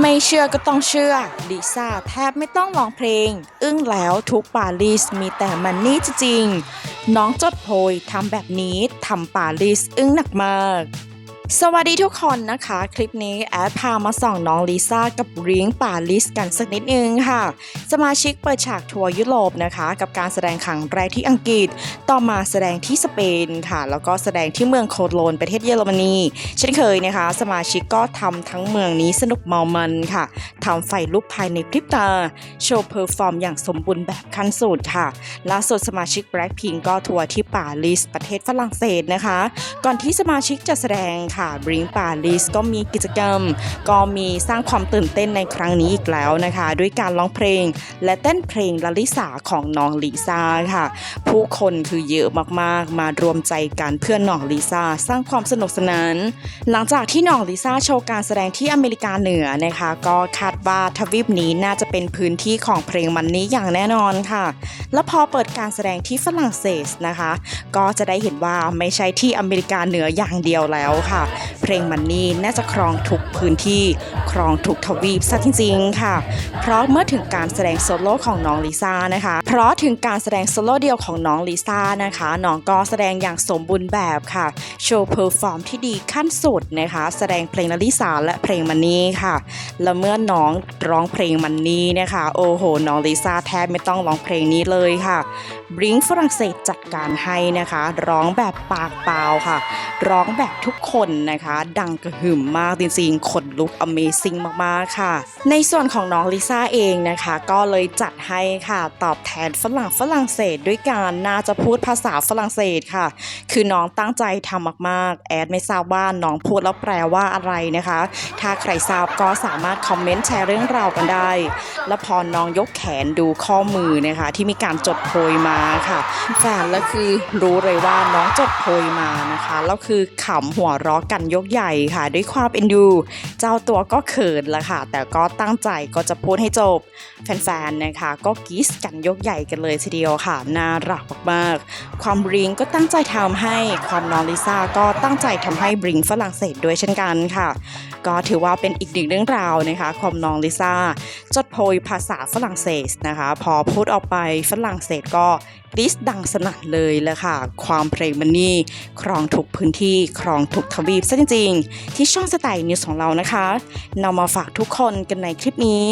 ไม่เชื่อก็ต้องเชื่อ ลิซ่าแทบไม่ต้องร้องเพลง อึ้งแล้วทุกปารีสมีแต่มันนี่จริง น้องจดโพยทำแบบนี้ทำปารีสอึ้งหนักมาก สวัสดีทุกคนนะคะ คลิปนี้แอดพามาส่องน้องลิซ่ากับริงป่ารีสกันสักนิดนึงค่ะ สมาชิกเปิดฉากทัวร์ยุโรปนะคะ กับการแสดงครั้งแรกที่อังกฤษ ต่อมาแสดงที่สเปนค่ะ แล้วก็แสดงที่เมืองโคโลนประเทศเยอรมนีเช่นเคยนะคะ สมาชิกก็ทำทั้งเมืองนี้สนุกเมามันค่ะทำไฟลุกภายในพริบตา โชว์เพอร์ฟอร์มอย่างสมบูรณ์แบบขั้นสุดค่ะล่าสุดสมาชิก Blackpink ก็ทัวร์ที่ปารีสประเทศฝรั่งเศสนะคะ ก่อนที่สมาชิกจะแสดงค่ะ Bring Paris ก็มีกิจกรรม ก็มีสร้างความตื่นเต้นในครั้งนี้อีกแล้วนะคะ ด้วยการร้องเพลง และเต้นเพลงลลิสาของน้องลิซ่าค่ะ ผู้คนคือเยอะมากๆ มารวมใจกันเพื่อน้องลิซ่าสร้างความสนุกสนาน หลังจากที่น้องลิซ่าโชว์การแสดงที่อเมริกาเหนือนะคะ ก็คาดว่าทวีปนี้น่าจะเป็นพื้นที่ของเพลงมันนี้อย่างแน่นอนค่ะ แล้วพอเปิดการแสดงที่ฝรั่งเศสนะคะ ก็จะได้เห็นว่าไม่ใช่ที่อเมริกาเหนืออย่างเดียวแล้วค่ะเพลงมันนี่น่าจะครองทุกพื้นที่ ครองทุกทวีปซะจริงๆค่ะ เพราะเมื่อถึงการแสดงโซโล่ของน้องลิซ่านะคะ เพราะถึงการแสดงโซโล่เดียวของน้องลิซ่านะคะน้องก็แสดงอย่างสมบูรณ์แบบค่ะ โชว์เพอร์ฟอร์มที่ดีขั้นสุดนะคะ แสดงเพลงลลิสาและเพลงมันนี่ค่ะ แล้วเมื่อน้องร้องเพลงมันนี่นะคะ โอ้โห น้องลิซ่าแทบไม่ต้องร้องเพลงนี้เลยค่ะบริงฝรั่งเศสจัดการให้นะคะ ร้องแบบปากเปล่าค่ะ ร้องแบบทุกคนนะคะ ดังกระหึ่มมากจริงๆขนลุก Amazing มากๆค่ะ ในส่วนของน้องลิซ่าเองนะคะ ก็เลยจัดให้ค่ะ ตอบแทนฝรั่งฝรั่งเศสด้วยการน่าจะพูดภาษาฝรั่งเศสค่ะ คือน้องตั้งใจทำมากๆ แอดไม่ทราบว่าน้องพูดแล้วแปลว่าอะไรนะคะ ถ้าใครทราบก็สามารถคอมเมนต์แชร์เรื่องราวกันได้ แล้วพอน้องยกแขนดูข้อมือนะคะ ที่มีการจดโพยมาค่ะแฟนแล้วคือรู้เลยว่าน้องจดโพยมานะคะแล้วคือขำหัวเราะกันยกใหญ่ค่ะ ด้วยความเอ็นดู เจ้าตัวก็เขินละค่ะ แต่ก็ตั้งใจก็จะพูดให้จบ แฟนๆนะคะ ก็กรี๊ดกันยกใหญ่กันเลยทีเดียวค่ะ น่ารักมากๆ ความบริงก็ตั้งใจทำให้ความน้องลิซ่าก็ตั้งใจทำให้บริงฝรั่งเศสด้วยเช่นกันค่ะ ก็ถือว่าเป็นอีกหนึ่งเรื่องราวนะคะ ความน้องลิซ่าจดโพยภาษาฝรั่งเศสนะคะ พอพูดออกไปฝรั่งเศสก็ ดิสดังสนั่นเลยแหละค่ะ ความเพลงมันนี่ครองทุกพื้นที่ครองทุกทวีปซะจริงๆ ที่ช่องสไตล์นิวส์ของเรานะคะนำมาฝากทุกคนกันในคลิปนี้